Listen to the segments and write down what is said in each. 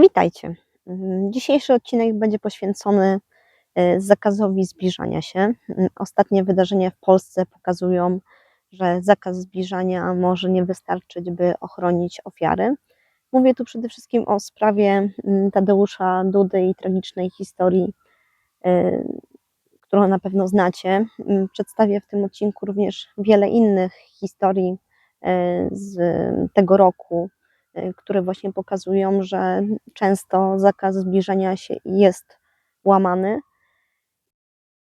Witajcie. Mm, Dzisiejszy odcinek będzie poświęcony e, zakazowi zbliżania się. Mm, Ostatnie wydarzenia w Polsce pokazują, że zakaz zbliżania może nie wystarczyć, by ochronić ofiary. Mówię tu przede wszystkim o sprawie mm, Tadeusza Dudy i tragicznej historii, e, którą na pewno znacie. Przedstawię w tym odcinku również wiele innych historii e, z tego roku, które właśnie pokazują, że często zakaz zbliżania się jest łamany.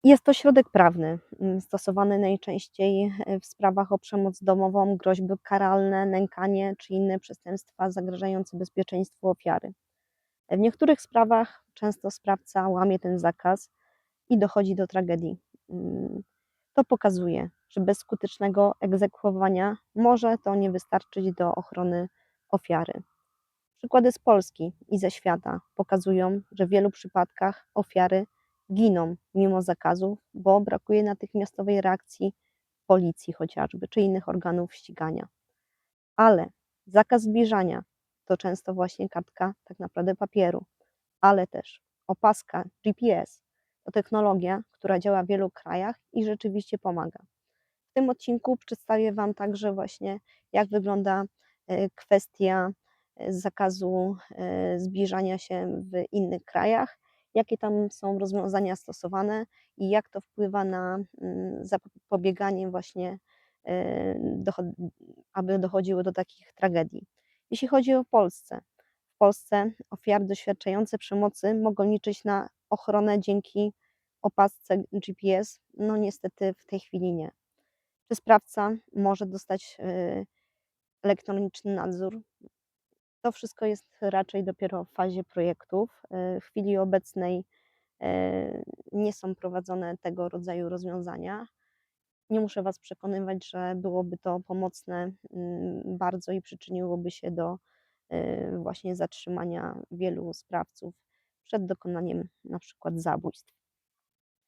Jest to środek prawny, mm, stosowany najczęściej e, w sprawach o przemoc domową, groźby karalne, nękanie czy inne przestępstwa zagrażające bezpieczeństwu ofiary. W niektórych sprawach często sprawca łamie ten zakaz i dochodzi do tragedii. Mm, To pokazuje, że bez skutecznego egzekwowania może to nie wystarczyć do ochrony ofiary. Przykłady z Polski i ze świata pokazują, że w wielu przypadkach ofiary giną mimo zakazów, bo brakuje natychmiastowej reakcji policji chociażby, czy innych organów ścigania. Ale zakaz zbliżania to często właśnie kartka tak naprawdę papieru, ale też opaska GPS to technologia, która działa w wielu krajach i rzeczywiście pomaga. W tym odcinku przedstawię Wam także właśnie, jak wygląda kwestia e, zakazu e, zbliżania się w innych krajach, jakie tam są rozwiązania stosowane i jak to wpływa na mm, zapobieganie właśnie, e, aby dochodziło do takich tragedii. Jeśli chodzi o Polskę, w Polsce ofiary doświadczające przemocy mogą liczyć na ochronę dzięki opasce GPS. No niestety w tej chwili nie. Czy sprawca może dostać elektroniczny nadzór? To wszystko jest raczej dopiero w fazie projektów. Y, W chwili obecnej y, nie są prowadzone tego rodzaju rozwiązania. Nie muszę Was przekonywać, że byłoby to pomocne mm, bardzo i przyczyniłoby się do y, właśnie zatrzymania wielu sprawców przed dokonaniem na przykład zabójstw.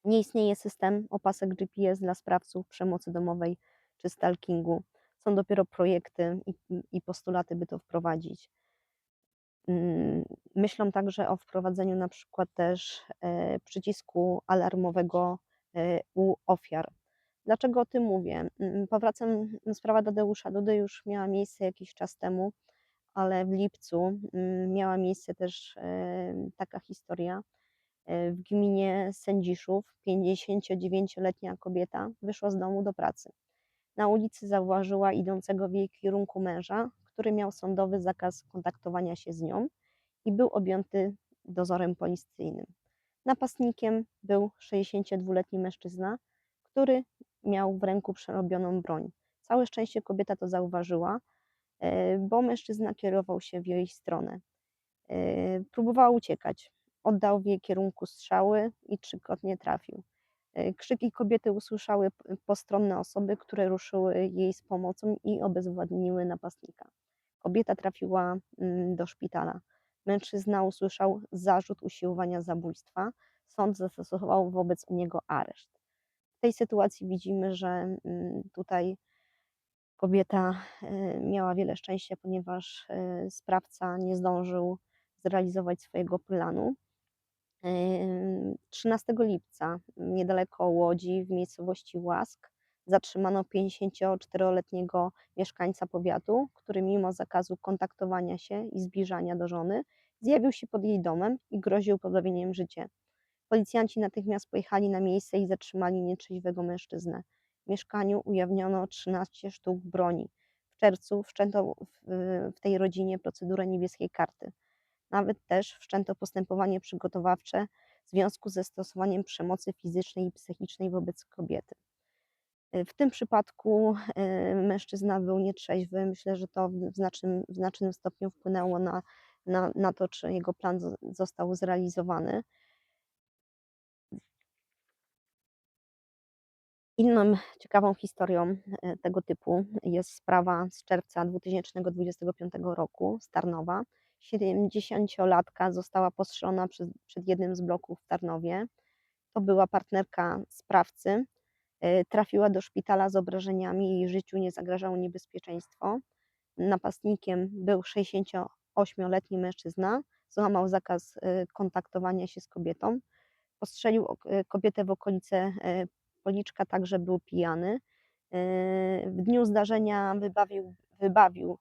Nie istnieje system opasek GPS dla sprawców przemocy domowej czy stalkingu. Są dopiero projekty i, i postulaty, by to wprowadzić. Mm, Myślą także o wprowadzeniu na przykład też e, przycisku alarmowego e, u ofiar. Dlaczego o tym mówię? Mm, Powracam, sprawa Tadeusza Dudy już miała miejsce jakiś czas temu, ale w lipcu mm, miała miejsce też e, taka historia. W gminie Sędziszów 59-letnia kobieta wyszła z domu do pracy. Na ulicy zauważyła idącego w jej kierunku męża, który miał sądowy zakaz kontaktowania się z nią i był objęty dozorem policyjnym. Napastnikiem był 62-letni mężczyzna, który miał w ręku przerobioną broń. Całe szczęście kobieta to zauważyła, e, bo mężczyzna kierował się w jej stronę. E, Próbowała uciekać. Oddał w jej kierunku strzały i trzykrotnie trafił. E, Krzyki kobiety usłyszały postronne osoby, które ruszyły jej z pomocą i obezwładniły napastnika. Kobieta trafiła mm, do szpitala. Mężczyzna usłyszał zarzut usiłowania zabójstwa. Sąd zastosował wobec niego areszt. W tej sytuacji widzimy, że mm, tutaj kobieta e, miała wiele szczęścia, ponieważ e, sprawca nie zdążył zrealizować swojego planu. Em, 13 lipca niedaleko Łodzi w miejscowości Łask zatrzymano 54-letniego mieszkańca powiatu, który mimo zakazu kontaktowania się i zbliżania do żony zjawił się pod jej domem i groził pozbawieniem życia. Policjanci natychmiast pojechali na miejsce i zatrzymali nietrzeźwego mężczyznę. W mieszkaniu ujawniono 13 sztuk broni. W czerwcu wszczęto w tej rodzinie procedurę niebieskiej karty. Nawet też wszczęto postępowanie przygotowawcze w związku ze stosowaniem przemocy fizycznej i psychicznej wobec kobiety. Y, W tym przypadku y, mężczyzna był nietrzeźwy. Myślę, że to w znacznym, w znacznym stopniu wpłynęło na, na, na to, czy jego plan zo- został zrealizowany. Inną ciekawą historią e, tego typu jest sprawa z czerwca 2025 roku z Tarnowa. 70-latka została postrzelona przez, przed jednym z bloków w Tarnowie. To była partnerka sprawcy. E, Trafiła do szpitala z obrażeniami, jej życiu nie zagrażało niebezpieczeństwo. Napastnikiem był 68-letni mężczyzna. złamał zakaz y, kontaktowania się z kobietą, postrzelił y, kobietę w okolice policzka tak, że był pijany. W dniu zdarzenia wybawił, wybawił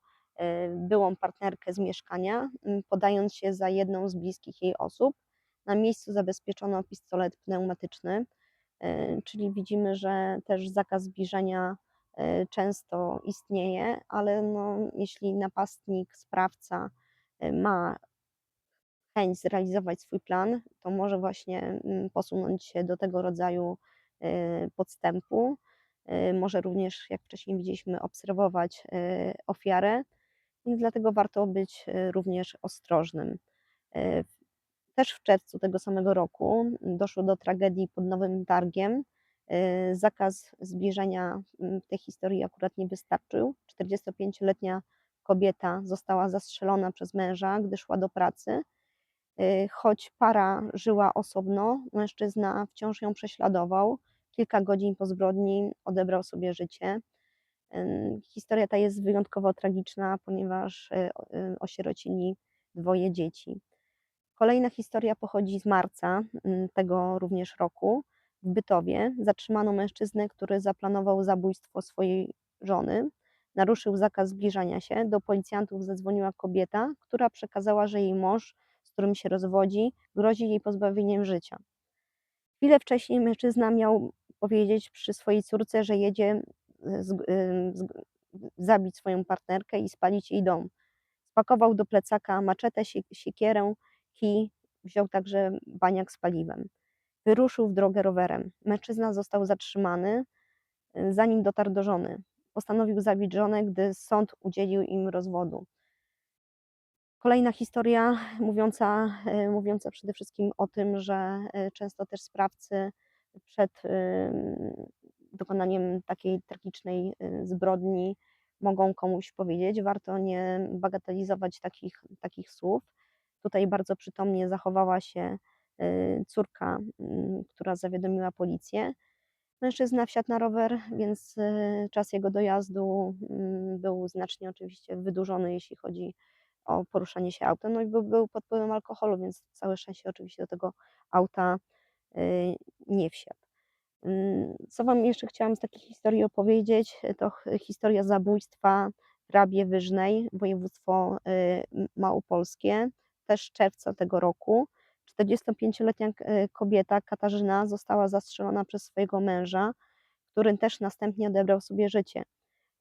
byłą partnerkę z mieszkania, y, podając się za jedną z bliskich jej osób. Na miejscu zabezpieczono pistolet pneumatyczny, y, czyli widzimy, że też zakaz zbliżania y, często istnieje, ale no, jeśli napastnik, sprawca y, ma chęć zrealizować swój plan, to może właśnie mm, posunąć się do tego rodzaju y, podstępu. Y, Może również, jak wcześniej widzieliśmy, obserwować y, ofiarę, dlatego warto być y, również ostrożnym. Y, Też w czerwcu tego samego roku doszło do tragedii pod Nowym Targiem. Y, Zakaz zbliżenia w tej historii akurat nie wystarczył. 45-letnia kobieta została zastrzelona przez męża, gdy szła do pracy. Choć para żyła osobno, mężczyzna wciąż ją prześladował. Kilka godzin po zbrodni odebrał sobie życie. Historia ta jest wyjątkowo tragiczna, ponieważ o- y, osierocili dwoje dzieci. Kolejna historia pochodzi z marca ym, tego również roku. W Bytowie zatrzymano mężczyznę, który zaplanował zabójstwo swojej żony. Naruszył zakaz zbliżania się. Do policjantów zadzwoniła kobieta, która przekazała, że jej mąż, z którym się rozwodzi, grozi jej pozbawieniem życia. Chwilę wcześniej mężczyzna miał powiedzieć przy swojej córce, że jedzie z, y, z, zabić swoją partnerkę i spalić jej dom. Spakował do plecaka maczetę, sie- siekierę, kij, wziął także baniak z paliwem. Wyruszył w drogę rowerem. Mężczyzna został zatrzymany, y, zanim dotarł do żony. Postanowił zabić żonę, gdy sąd udzielił im rozwodu. Kolejna historia mówiąca, y, mówiąca przede wszystkim o tym, że y, często też sprawcy przed dokonaniem takiej tragicznej y, zbrodni mogą komuś powiedzieć. Warto nie bagatelizować takich, takich słów. Tutaj bardzo przytomnie zachowała się y, córka, mm, która zawiadomiła policję. Mężczyzna wsiadł na rower, więc y, czas jego dojazdu mm, był znacznie oczywiście wydłużony, jeśli chodzi o poruszanie się autem. No i był, był pod wpływem alkoholu, więc całe szczęście oczywiście do tego auta nie wsiadł. Ym, Co Wam jeszcze chciałam z takiej historii opowiedzieć, to historia zabójstwa w Rabie Wyżnej, województwo y, małopolskie, też czerwca tego roku. 45-letnia y, kobieta Katarzyna została zastrzelona przez swojego męża, który też następnie odebrał sobie życie.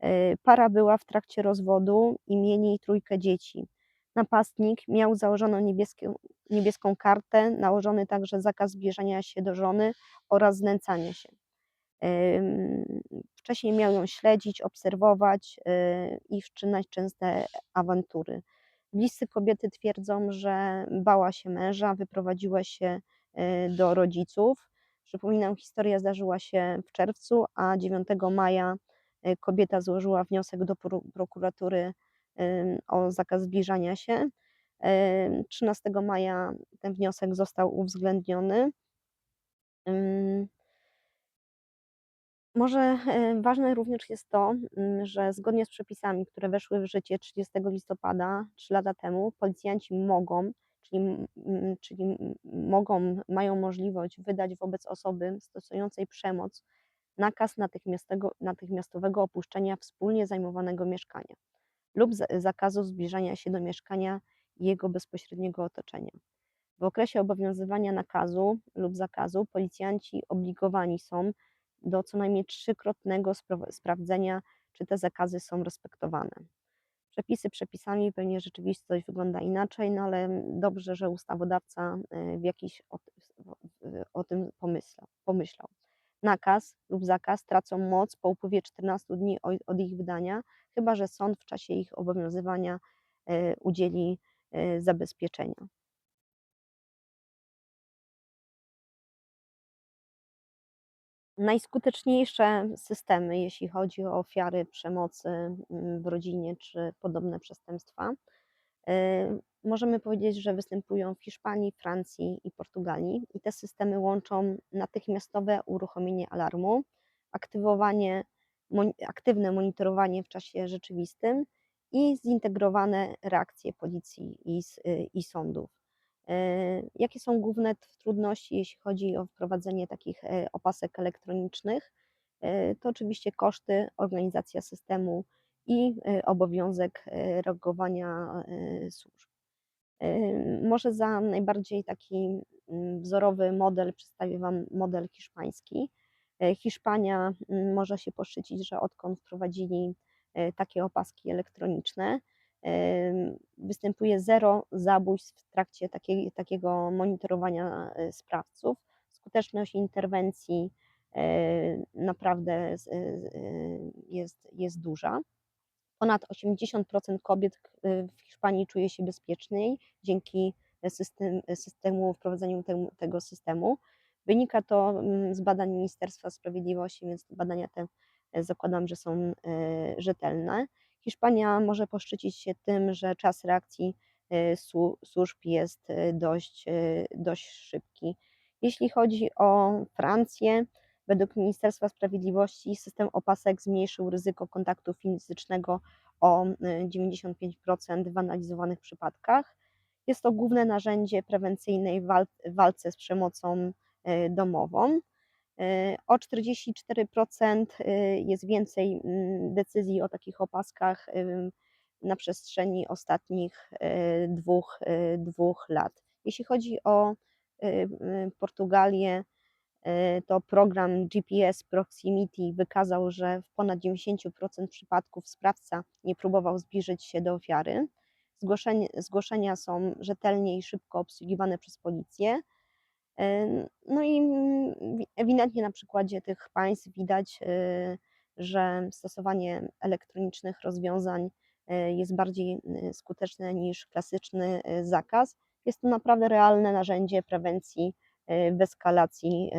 Y, Para była w trakcie rozwodu i mieli trójkę dzieci. Napastnik miał założoną niebieską, niebieską kartę, nałożony także zakaz zbliżania się do żony oraz znęcania się. Wcześniej miał ją śledzić, obserwować y, i wszczynać częste awantury. Bliscy kobiety twierdzą, że bała się męża, wyprowadziła się y, do rodziców. Przypominam, historia zdarzyła się w czerwcu, a 9 maja y, kobieta złożyła wniosek do pro- prokuratury o zakaz zbliżania się. Ym, 13 maja ten wniosek został uwzględniony. Może e, ważne również jest to, mm, że zgodnie z przepisami, które weszły w życie 30 listopada, 3 lata temu, policjanci mogą, czyli, czyli mogą, mają możliwość wydać wobec osoby stosującej przemoc nakaz natychmiastowego, natychmiastowego opuszczenia wspólnie zajmowanego mieszkania lub za- zakazu zbliżania się do mieszkania jego bezpośredniego otoczenia. W okresie obowiązywania nakazu lub zakazu policjanci obligowani są do co najmniej trzykrotnego spra- sprawdzenia, czy te zakazy są respektowane. Przepisy przepisami, pewnie rzeczywistość wygląda inaczej, no ale dobrze, że ustawodawca y, w jakiś o, o tym pomyślał. Nakaz lub zakaz tracą moc po upływie 14 dni od ich wydania, chyba że sąd w czasie ich obowiązywania y, udzieli y, zabezpieczenia. Najskuteczniejsze systemy, jeśli chodzi o ofiary przemocy mm, w rodzinie czy podobne przestępstwa, y, możemy powiedzieć, że występują w Hiszpanii, Francji i Portugalii. I te systemy łączą natychmiastowe uruchomienie alarmu, aktywowanie, mon- aktywne monitorowanie w czasie rzeczywistym i zintegrowane reakcje policji i, y, i sądów. Jakie są główne trudności, jeśli chodzi o wprowadzenie takich opasek elektronicznych? To oczywiście koszty, organizacja systemu i obowiązek reagowania służb. Może za najbardziej taki mm, wzorowy model przedstawię Wam model hiszpański. Hiszpania mm, może się poszczycić, że odkąd wprowadzili takie opaski elektroniczne, występuje zero zabójstw w trakcie takiego monitorowania sprawców. Skuteczność interwencji naprawdę jest, jest duża. Ponad 80% kobiet w Hiszpanii czuje się bezpieczniej dzięki system, systemu, wprowadzeniu tego systemu. Wynika to mm, z badań Ministerstwa Sprawiedliwości, więc badania te e, zakładam, że są e, rzetelne. Hiszpania może poszczycić się tym, że czas reakcji e, służb jest dość, dość szybki. Jeśli chodzi o Francję, według Ministerstwa Sprawiedliwości system opasek zmniejszył ryzyko kontaktu fizycznego o 95% w analizowanych przypadkach. Jest to główne narzędzie prewencyjnej w walce z przemocą domową. O 44% jest więcej mm, decyzji o takich opaskach na przestrzeni ostatnich dwóch, dwóch lat. Jeśli chodzi o Portugalię, to program GPS Proximity wykazał, że w ponad 90% przypadków sprawca nie próbował zbliżyć się do ofiary. Zgłoszenia, zgłoszenia są rzetelnie i szybko obsługiwane przez policję. No i ewidentnie na przykładzie tych państw widać, y, że stosowanie elektronicznych rozwiązań y, jest bardziej y, skuteczne niż klasyczny zakaz. Jest to naprawdę realne narzędzie prewencji w eskalacji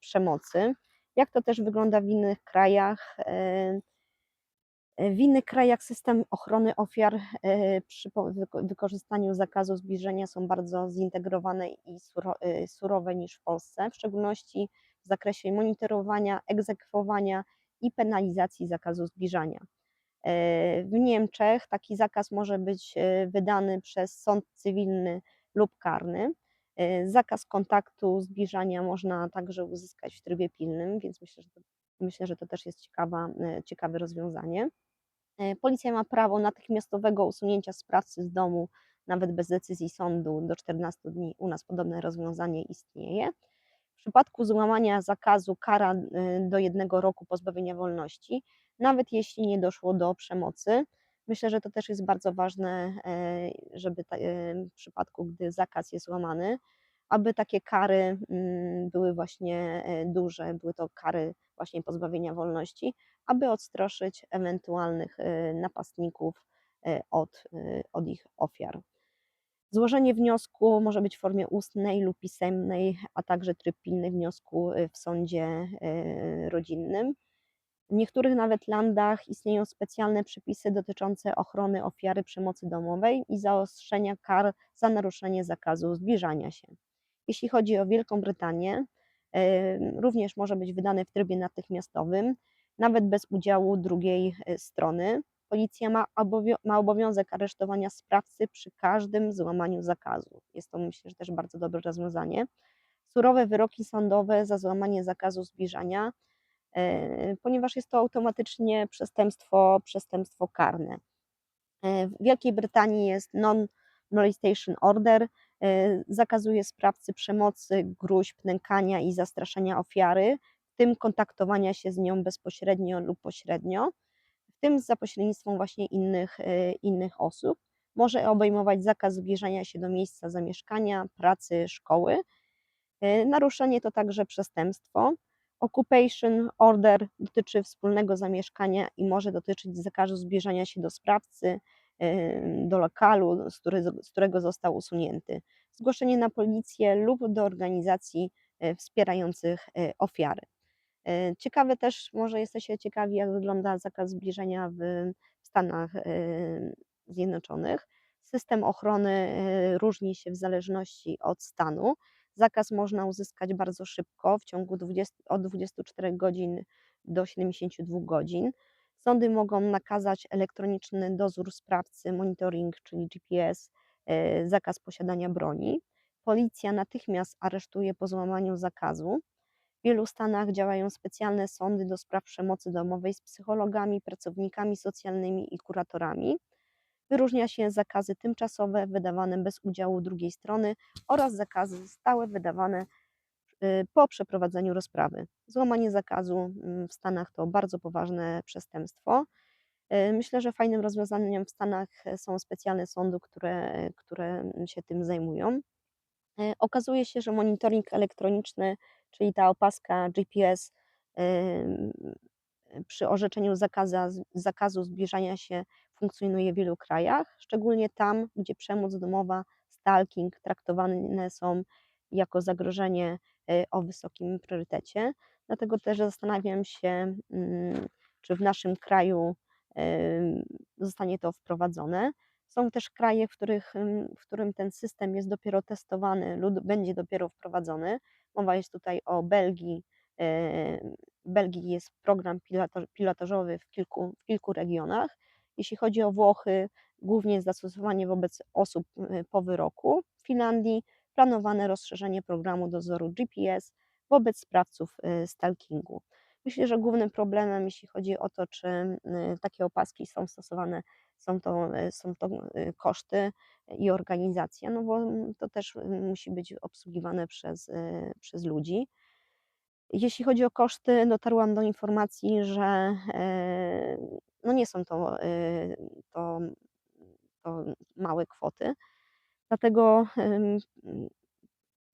przemocy. Jak to też wygląda w innych krajach? W innych krajach system ochrony ofiar przy wykorzystaniu zakazu zbliżenia są bardzo zintegrowane i surowe niż w Polsce, w szczególności w zakresie monitorowania, egzekwowania i penalizacji zakazu zbliżania. W Niemczech taki zakaz może być wydany przez sąd cywilny lub karny. Zakaz kontaktu, zbliżania można także uzyskać w trybie pilnym, więc myślę, że to, myślę, że to też jest ciekawa, ciekawe rozwiązanie. E, policja ma prawo natychmiastowego usunięcia sprawcy z domu, nawet bez decyzji sądu, do 14 dni. U nas podobne rozwiązanie istnieje. W przypadku złamania zakazu kara e, do jednego roku pozbawienia wolności, nawet jeśli nie doszło do przemocy. Myślę, że to też jest bardzo ważne, e, żeby w przypadku, gdy zakaz jest łamany, aby takie kary mm, były właśnie duże, były to kary właśnie pozbawienia wolności, aby odstroszyć ewentualnych napastników od, od ich ofiar. Złożenie wniosku może być w formie ustnej lub pisemnej, a także tryb pilny wniosku w sądzie rodzinnym. W niektórych nawet landach istnieją specjalne przepisy dotyczące ochrony ofiary przemocy domowej i zaostrzenia kar za naruszenie zakazu zbliżania się. Jeśli chodzi o Wielką Brytanię, również może być wydane w trybie natychmiastowym, nawet bez udziału drugiej e, strony. Policja ma, ma obowiązek aresztowania sprawcy przy każdym złamaniu zakazu. Jest to myślę, że też bardzo dobre rozwiązanie. Surowe wyroki sądowe za złamanie zakazu zbliżania, ponieważ jest to automatycznie przestępstwo, przestępstwo karne. E, w Wielkiej Brytanii jest non-molestation order, zakazuje sprawcy przemocy, gruźb, nękania i zastraszania ofiary, tym kontaktowania się z nią bezpośrednio lub pośrednio, w tym za pośrednictwem właśnie innych, e, innych osób. Może obejmować zakaz zbliżania się do miejsca zamieszkania, pracy, szkoły. E, naruszenie to także przestępstwo. Occupation order dotyczy wspólnego zamieszkania i może dotyczyć zakazu zbliżania się do sprawcy, e, do lokalu, z, którego został usunięty. Zgłoszenie na policję lub do organizacji wspierających ofiary. E, ciekawe też, może jesteście ciekawi, jak wygląda zakaz zbliżenia w Stanach e, Zjednoczonych. System ochrony e, różni się w zależności od stanu. Zakaz można uzyskać bardzo szybko, w ciągu 20, od 24 godzin do 72 godzin. Sądy mogą nakazać elektroniczny dozór sprawcy, monitoring, czyli GPS, zakaz posiadania broni. policja natychmiast aresztuje po złamaniu zakazu. W wielu stanach działają specjalne sądy do spraw przemocy domowej z psychologami, pracownikami socjalnymi i kuratorami. Wyróżnia się zakazy tymczasowe wydawane bez udziału drugiej strony oraz zakazy stałe wydawane y, po przeprowadzeniu rozprawy. Złamanie zakazu mm, w Stanach to bardzo poważne przestępstwo. Y, Myślę, że fajnym rozwiązaniem w Stanach są specjalne sądy, które, które się tym zajmują. E, Okazuje się, że monitoring elektroniczny, czyli ta opaska GPS przy orzeczeniu zakaza, zakazu zbliżania się funkcjonuje w wielu krajach, szczególnie tam, gdzie przemoc domowa, stalking traktowane są jako zagrożenie y, o wysokim priorytecie. Dlatego też zastanawiam się, mm, czy w naszym kraju zostanie to wprowadzone. Są też kraje, w, których, ym, w którym ten system jest dopiero testowany lub będzie dopiero wprowadzony. Mowa jest tutaj o Belgii. W Belgii jest program pilotażowy w kilku, w kilku regionach. Jeśli chodzi o Włochy, głównie zastosowanie wobec osób y, po wyroku. W Finlandii planowane rozszerzenie programu dozoru GPS wobec sprawców y, stalkingu. Myślę, że głównym problemem, jeśli chodzi o to, czy y, takie opaski są stosowane, są to, są to koszty i organizacja, no bo mm, to też musi być obsługiwane przez, przez ludzi. Jeśli chodzi o koszty, dotarłam do informacji, że e, no nie są to, y, to, to małe kwoty, dlatego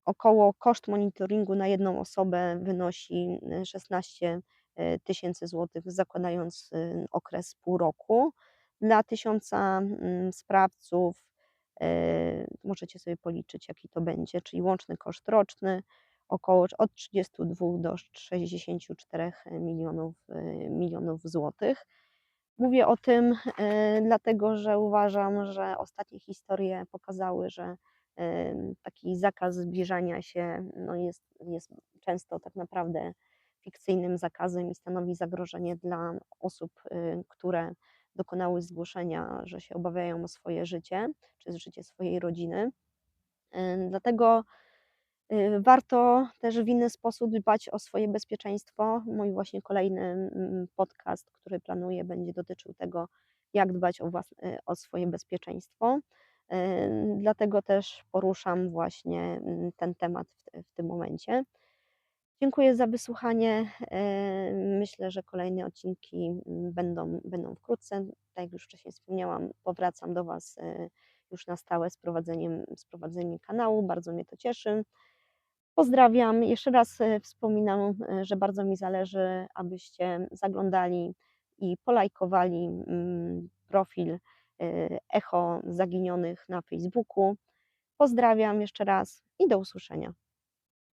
około koszt monitoringu na jedną osobę wynosi y, 16 y, tysięcy złotych, zakładając okres pół roku. Dla tysiąca mm, sprawców możecie sobie policzyć, jaki to będzie, czyli łączny koszt roczny około od 32 do 64 milionów, y, milionów złotych. Mówię o tym y, dlatego, że uważam, że ostatnie historie pokazały, że taki zakaz zbliżania się no jest, jest często tak naprawdę fikcyjnym zakazem i stanowi zagrożenie dla osób, które dokonały zgłoszenia, że się obawiają o swoje życie czy życie swojej rodziny. Dlatego warto też w inny sposób dbać o swoje bezpieczeństwo. Mój właśnie kolejny podcast, który planuję, będzie dotyczył tego, jak dbać o, włas- y, o swoje bezpieczeństwo. Y, Dlatego też poruszam właśnie mm, ten temat w, w tym momencie. Dziękuję za wysłuchanie. Myślę, że kolejne odcinki mm, będą, będą wkrótce. Tak jak już wcześniej wspomniałam, powracam do Was już na stałe z prowadzeniem, z prowadzeniem kanału. Bardzo mnie to cieszy. Pozdrawiam. Jeszcze raz e, wspominam, e, że bardzo mi zależy, abyście zaglądali i polajkowali mm, profil e, Echo Zaginionych na Facebooku. Pozdrawiam jeszcze raz i do usłyszenia.